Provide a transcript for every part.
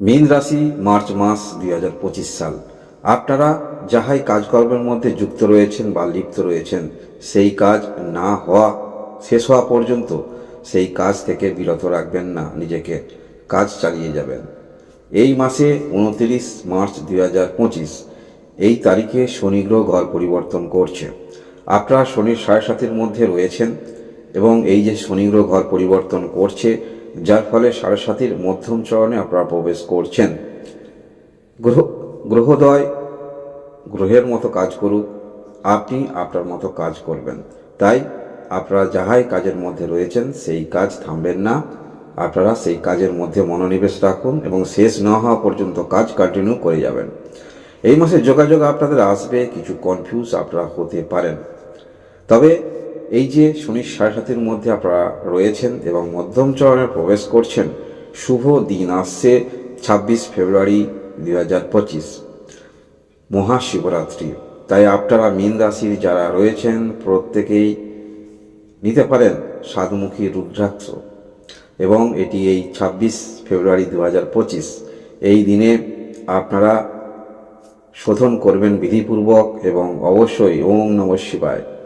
মীন রাশি, মার্চ মাস দুই হাজার পঁচিশ সাল। আপনারা যাহাই কাজকর্মের মধ্যে যুক্ত রয়েছেন বা লিপ্ত রয়েছেন, সেই কাজ না হওয়া শেষ হওয়া পর্যন্ত সেই কাজ থেকে বিরত রাখবেন না, নিজেকে কাজ চালিয়ে যাবেন। এই মাসে উনতিরিশ মার্চ দুই হাজার পঁচিশ, এই তারিখে শনি গ্রহ ঘর পরিবর্তন করছে। আপনারা শনির সাড়ে সাতের মধ্যে রয়েছেন এবং এই যে শনি গ্রহ ঘর পরিবর্তন করছে যার ফলে সাড়ে সাতির মধ্যম চরণে আপনারা প্রবেশ করছেন। গ্রহ, গ্রহদয়, গ্রহের মতো কাজ করুক, আপনি আপনার মতো কাজ করবেন। তাই আপনারা যাহাই কাজের মধ্যে রয়েছেন, সেই কাজ থামবেন না। আপনারা সেই কাজের মধ্যে মনোনিবেশ রাখুন এবং শেষ না হওয়া পর্যন্ত কাজ কন্টিনিউ করে যাবেন। এই মাসে যোগাযোগ আপনাদের আসবে, কিছু কনফিউজ আপনারা হতে পারেন। তবে এই যে শনি সাড়ে সাতের মধ্যে আপনারা রয়েছেন এবং মধ্যম চরণে প্রবেশ করছেন, শুভ দিন আসছে, ছাব্বিশ ফেব্রুয়ারি দুই হাজার পঁচিশ, মহাশিবরাত্রি। তাই আপনারা মীন রাশির যারা রয়েছেন, প্রত্যেকেই নিতে পারেন সাতমুখী রুদ্রাক্ষ। এবং এটি এই ছাব্বিশ ফেব্রুয়ারি দু পঁচিশ। এই দিনে আপনারা শোধন করবেন বিধিপূর্বক এবং অবশ্যই ওং নম শিবায়।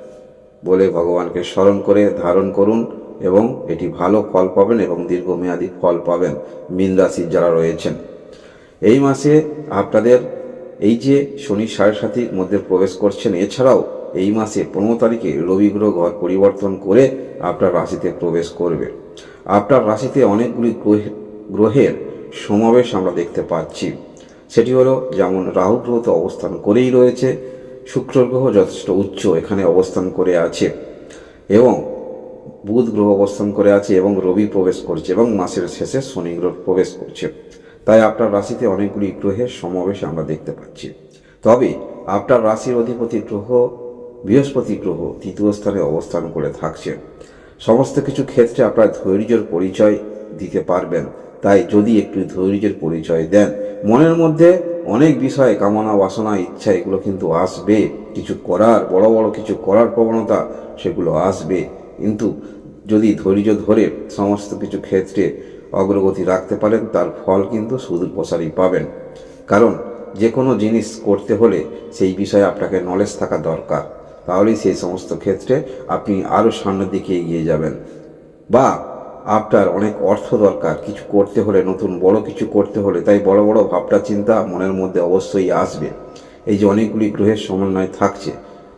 বলে ভগবানকে স্মরণ করে ধারণ করুন এবং এটি ভালো ফল পাবেন এবং দীর্ঘমেয়াদী ফল পাবেন মীন রাশির যারা রয়েছেন। এই মাসে আপনাদের এই যে শনি সাড়ে সাতির মধ্যে প্রবেশ করছেন, এছাড়াও এই মাসে পনেরো তারিখে রবি গ্রহ ঘর পরিবর্তন করে আপনার রাশিতে প্রবেশ করবে। আপনার রাশিতে অনেকগুলি গ্রহে- গ্রহের সমাবেশ আমরা দেখতে পাচ্ছি। সেটি হলো যেমন রাহু গ্রহ তো অবস্থান করেই রয়েছে শুক্র গ্রহ যথেষ্ট উচ্চ এখানে অবস্থান করে আছে এবং বুধ গ্রহ অবস্থান করে আছে এবং রবি প্রবেশ করছে এবং মাসের শেষে শনি গ্রহ প্রবেশ করছে। তাই আপনার রাশিতে অনেকগুলি গ্রহের সমাবেশ আমরা দেখতে পাচ্ছি। তবে আপনার রাশির অধিপতি গ্রহ, বৃহস্পতি গ্রহ তৃতীয় স্থানে অবস্থান করে থাকছে। সমস্ত কিছু ক্ষেত্রে আপনার ধৈর্যের পরিচয় দিতে পারবেন। তাই যদি একটু ধৈর্যের পরিচয় দেন, মনের মধ্যে অনেক বিষয়, কামনা, বাসনা, ইচ্ছা, এগুলো কিন্তু আসবে। কিছু করার, বড় বড় কিছু করার প্রবণতা, সেগুলো আসবে। কিন্তু যদি ধৈর্য ধরে সমস্ত কিছু ক্ষেত্রে অগ্রগতি রাখতে পারেন, তার ফল কিন্তু সুদূর প্রসারী পাবেন। কারণ যে কোনো জিনিস করতে হলে সেই বিষয়ে আপনাকে নলেজ থাকা দরকার। তাহলেই সেই সমস্ত ক্ষেত্রে আপনি আরও সামনের দিকে এগিয়ে যাবেন। বা আপনার অনেক অর্থ দরকার। কিছু করতে হলে, নতুন বড় কিছু করতে হলে, তাই বড় বড় ভাবটা চিন্তা মনের মধ্যে অবশ্যই আসবে। এই যে অনেকগুলি গ্রহের সমন্বয় থাকছে,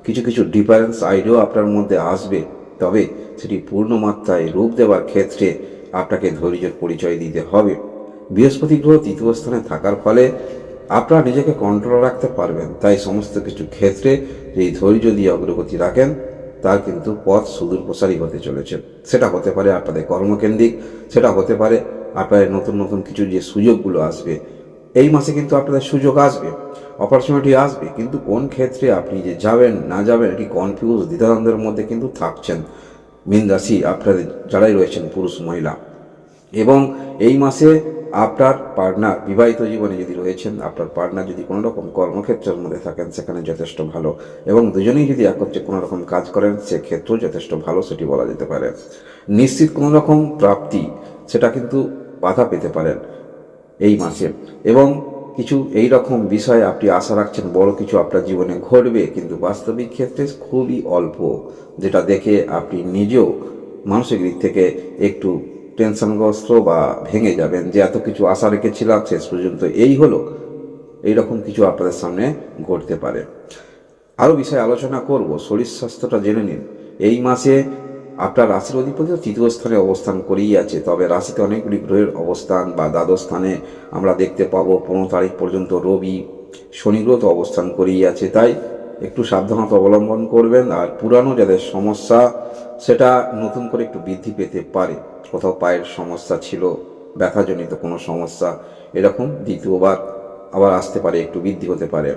কিছু কিছু ডিফারেন্স আইডিয়াও আপনার মধ্যে আসবে। তবে সেটি পূর্ণমাত্রায় রূপ দেওয়ার ক্ষেত্রে আপনাকে ধৈর্যের পরিচয় দিতে হবে। বৃহস্পতি গ্রহ তৃতীয় স্থানে থাকার ফলে আপনারা নিজেকে কন্ট্রোল রাখতে পারবেন। তাই সমস্ত কিছু ক্ষেত্রে এই ধৈর্য দিয়ে অগ্রগতি রাখেন। তার কিন্তু পথ সুদূর প্রসারী হতে চলেছে। সেটা হতে পারে আপনাদের কর্মকেন্দ্রিক, সেটা হতে পারে আপনাদের নতুন নতুন কিছু যে সুযোগগুলো আসবে। এই মাসে কিন্তু আপনাদের সুযোগ আসবে অপরচুনিটি আসবে, কিন্তু কোন ক্ষেত্রে আপনি যে যাবেন, না যাবেন, এটি কনফিউজ দ্বিধাদ্বন্দ্বের মধ্যে কিন্তু থাকছেন। মীন রাশি আপনাদের, যারাই রয়েছেন পুরুষ, মহিলা। এবং এই মাসে আপনার পার্টনার, বিবাহিত জীবনে যদি রয়েছেন, আপনার পার্টনার যদি কোনো রকম কর্মক্ষেত্রের মধ্যে থাকেন, সেখানে যথেষ্ট ভালো। এবং দুজনেই যদি একত্রে কোনো রকম কাজ করেন, সেক্ষেত্রেও যথেষ্ট ভালো, সেটি বলা যেতে পারে। নিশ্চিত কোনো রকম প্রাপ্তি, সেটা কিন্তু বাধা পেতে পারেন এই মাসে। এবং কিছু এই রকম বিষয়ে আপনি আশা রাখছেন, বড় কিছু আপনার জীবনে ঘটবে, কিন্তু বাস্তবিক ক্ষেত্রে খুবই অল্প, যেটা দেখে আপনি নিজেও মানসিক দিক থেকে একটু টেনশনগ্রস্ত বা ভেঙে যাবেন যে এত কিছু আশা রেখেছিলাম, শেষ পর্যন্ত এই হলো। এই রকম কিছু আপনাদের সামনে ঘটতে পারে। আরও বিষয়ে আলোচনা করব, শরীর স্বাস্থ্যটা জেনে নিন। এই মাসে আপনার রাশির অধিপতি তৃতীয় স্থানে অবস্থান করেই আছে, তবে রাশিতে অনেকগুলি গ্রহের অবস্থান বা দ্বাদশ স্থানে আমরা দেখতে পাবো, পনেরো তারিখ পর্যন্ত রবি, শনি গ্রহ তো অবস্থান করেই আছে, তাই একটু সাবধানতা অবলম্বন করবেন আর পুরানো যাদের সমস্যা, সেটা নতুন করে একটু বৃদ্ধি পেতে পারে। কোথাও পায়ের সমস্যা ছিল, ব্যথাজনিত কোনো সমস্যা, এরকম দ্বিতীয়বার আবার আসতে পারে, একটু বৃদ্ধি হতে পারে।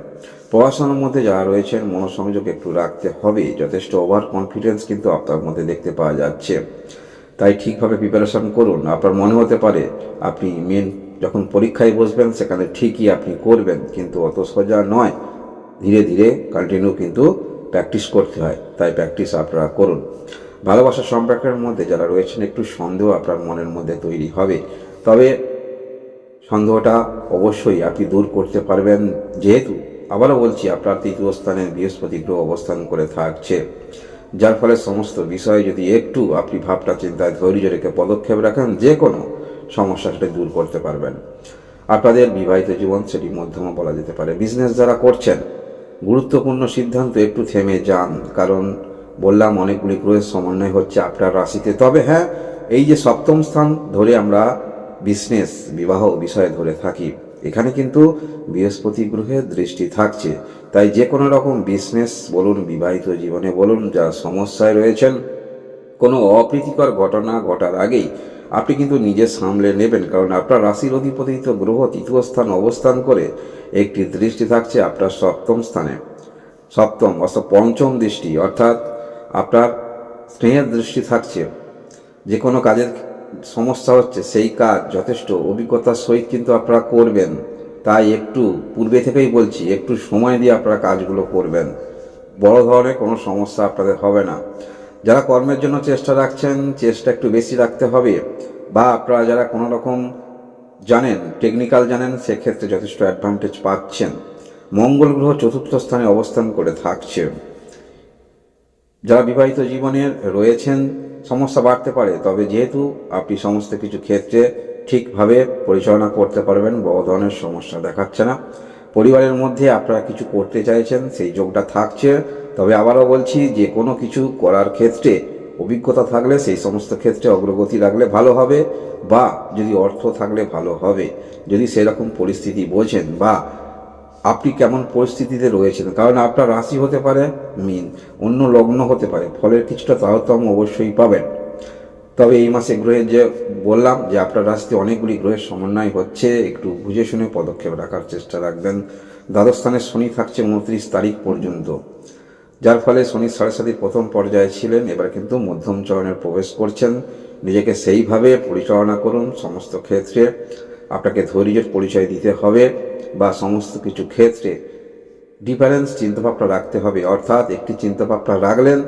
পড়াশোনার মধ্যে যারা রয়েছেন, মনোসংযোগ একটু রাখতে হবে। যথেষ্ট ওভার কনফিডেন্স কিন্তু আপনার মধ্যে দেখতে পাওয়া যাচ্ছে। তাই ঠিকভাবে প্রিপারেশন করুন। আপনার মনে হতে পারে, আপনি মেন যখন পরীক্ষায় বসবেন, সেখানে ঠিকই আপনি করবেন, কিন্তু অত সোজা নয়। ধীরে ধীরে কন্টিনিউ কিন্তু প্র্যাকটিস করতে হয়। তাই প্র্যাকটিস আপনারা করুন। ভালোবাসার সম্পর্কের মধ্যে যারা রয়েছেন, একটু সন্দেহ আপনার মনের মধ্যে তৈরি হবে। তবে সন্দেহটা অবশ্যই আপনি দূর করতে পারবেন। যেহেতু আবারও বলছি, আপনার তৃতীয় স্থানে বৃহস্পতি গ্রহ অবস্থান করে থাকছে। যার ফলে সমস্ত বিষয়ে যদি একটু আপনি ভাবটা চিন্তায় ধৈর্য রেখে পদক্ষেপ রাখেন যে কোনো সমস্যা সেটা দূর করতে পারবেন। আপনাদের বিবাহিত জীবন সেটি মধ্যমা বলা যেতে পারে। বিজনেস যারা করছেন গুরুত্বপূর্ণ সিদ্ধান্ত, একটু থেমে যান, কারণ বললাম অনেকগুলি গ্রহের সমন্বয় হচ্ছে আপনার রাশিতে। তবে হ্যাঁ এই যে সপ্তম স্থান ধরে আমরা বিজনেস, বিবাহ বিষয়ে ধরে থাকি, এখানে কিন্তু বৃহস্পতি গ্রহের দৃষ্টি থাকছে। তাই যে কোনো রকম বিজনেস বলুন, বিবাহিত জীবনে বলুন যা সমস্যায় রয়েছেন, কোনো অপ্রীতিকর ঘটনা ঘটার আগেই আপনি কিন্তু নিজে সামলে নেবেন, কারণ আপনার রাশির অধিপতি তো গ্রহ তৃতীয় স্থান অবস্থান করে একটি দৃষ্টি থাকছে আপনার সপ্তম স্থানে। সপ্তম অর্থাৎ পঞ্চম দৃষ্টি, অর্থাৎ আপনার স্নেহের দৃষ্টি থাকছে। যে কোনো কাজের সমস্যা হচ্ছে, সেই কাজ যথেষ্ট অভিজ্ঞতার সহিত কিন্তু আপনারা করবেন। তাই একটু পূর্বে থেকেই বলছি, একটু সময় দিয়ে আপনারা কাজগুলো করবেন। বড় ধরনের কোনো সমস্যা আপনাদের হবে না। যারা কর্মের জন্য চেষ্টা রাখছেন, চেষ্টা একটু বেশি রাখতে হবে। বা আপনারা যারা কোনো রকম জানেন টেকনিক্যাল জানেন, সেক্ষেত্রে যথেষ্ট অ্যাডভান্টেজ পাচ্ছেন। মঙ্গল গ্রহ চতুর্থ স্থানে অবস্থান করে থাকছে। যারা বিবাহিত জীবনে রয়েছেন, সমস্যা বাড়তে পারে, তবে যেহেতু আপনি সমস্ত কিছু ক্ষেত্রে ঠিকভাবে পরিচালনা করতে পারবেন, বড় ধরনের সমস্যা দেখাচ্ছে না। পরিবারের মধ্যে আপনারা কিছু করতে চাইছেন, সেই যোগটা থাকছে। তবে আবারও বলছি, যে কোনো কিছু করার ক্ষেত্রে অভিজ্ঞতা থাকলে, সেই সমস্ত ক্ষেত্রে অগ্রগতি রাখলে ভালো হবে, বা যদি অর্থ থাকলে ভালো হবে। যদি সেরকম পরিস্থিতি বোঝেন, বা আপনি কেমন পরিস্থিতিতে রয়েছেন, কারণ আপনার রাশি হতে পারে মিন, অন্য লগ্ন হতে পারে, ফলের কিছুটা তারতম্য অবশ্যই পাবেন। তবে এই মাসে গ্রহের যে বললাম, যে আপনার রাশিতে অনেকগুলি গ্রহের সমন্বয় হচ্ছে, একটু বুঝে শুনে পদক্ষেপ রাখার চেষ্টা রাখবেন। দ্বাদশ স্থানে শনি থাকছে উনত্রিশ তারিখ পর্যন্ত। যার ফলে শনি সাড়ে সাতির প্রথম পর্যায়ে ছিলেন, এবার কিন্তু মধ্যম চরণে প্রবেশ করছেন। নিজেকে সেইভাবে পরিচালনা করুন সমস্ত ক্ষেত্রে। আপনাকে ধৈর্যের পরিচয় দিতে হবে বা সমস্ত কিছু ক্ষেত্রে ডিফারেন্স চিন্তাভাবনা রাখতে হবে। অর্থাৎ একটি চিন্তাভাবনা রাখলেন,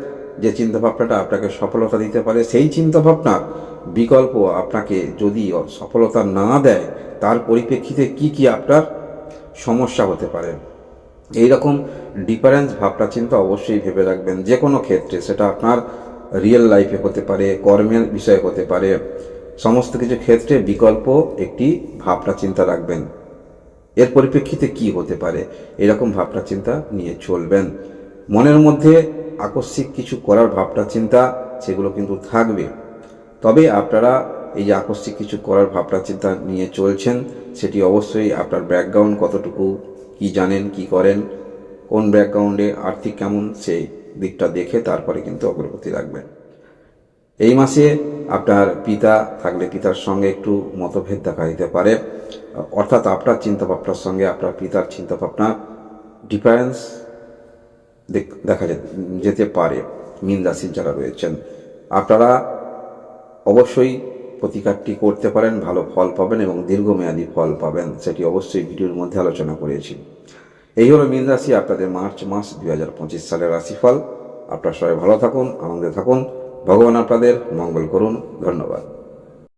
যে চিন্তাভাবনাটা আপনাকে সফলতা দিতে পারে, সেই চিন্তাভাবনার বিকল্প আপনাকে যদি সফলতা না দেয়, তার পরিপ্রেক্ষিতে কি কি আপনার সমস্যা হতে পারে? এই রকম ডিফারেন্স ভাবনা চিন্তা অবশ্যই ভেবে রাখবেন যে কোনো ক্ষেত্রে। সেটা আপনার রিয়েল লাইফে হতে পারে, কর্মের বিষয়ে হতে পারে। সমস্ত কিছু ক্ষেত্রে বিকল্প একটি ভাবনা চিন্তা রাখবেন। এর পরিপ্রেক্ষিতে কি হতে পারে, এরকম ভাবনা চিন্তা নিয়ে চলবেন। মনের মধ্যে আকস্মিক কিছু করার ভাবনা চিন্তা, সেগুলো কিন্তু থাকবে। তবে আপনারা এই যে আকস্মিক কিছু করার ভাবনা চিন্তা নিয়ে চলছেন, সেটি অবশ্যই আপনার ব্যাকগ্রাউন্ড কতটুকু কি জানেন, কি করেন, কোন ব্যাকগ্রাউন্ডে আর্থিক কেমন সেই দিকটা দেখে তারপরে কিন্তু অগ্রগতি রাখবেন। এই মাসে আপনার পিতা থাকলে পিতার সঙ্গে একটু মতভেদ দেখা দিতে পারে। অর্থাৎ আপনার চিন্তাভাবনার সঙ্গে আপনার পিতার চিন্তাভাবনা ডিফারেন্স দেখা যেতে পারে। মীন রাশির যারা রয়েছেন, আপনারা অবশ্যই প্রতিকারটি করতে পারেন, ভালো ফল পাবেন এবং দীর্ঘমেয়াদী ফল পাবেন, সেটি অবশ্যই ভিডিওর মধ্যে আলোচনা করেছি। এই হলো মীন রাশি, আপনাদের মার্চ মাস দুই হাজার পঁচিশ সালের রাশিফল। আপনার সবাই ভালো থাকুন, আনন্দে থাকুন। ভগবান আপনাদের মঙ্গল করুন। ধন্যবাদ।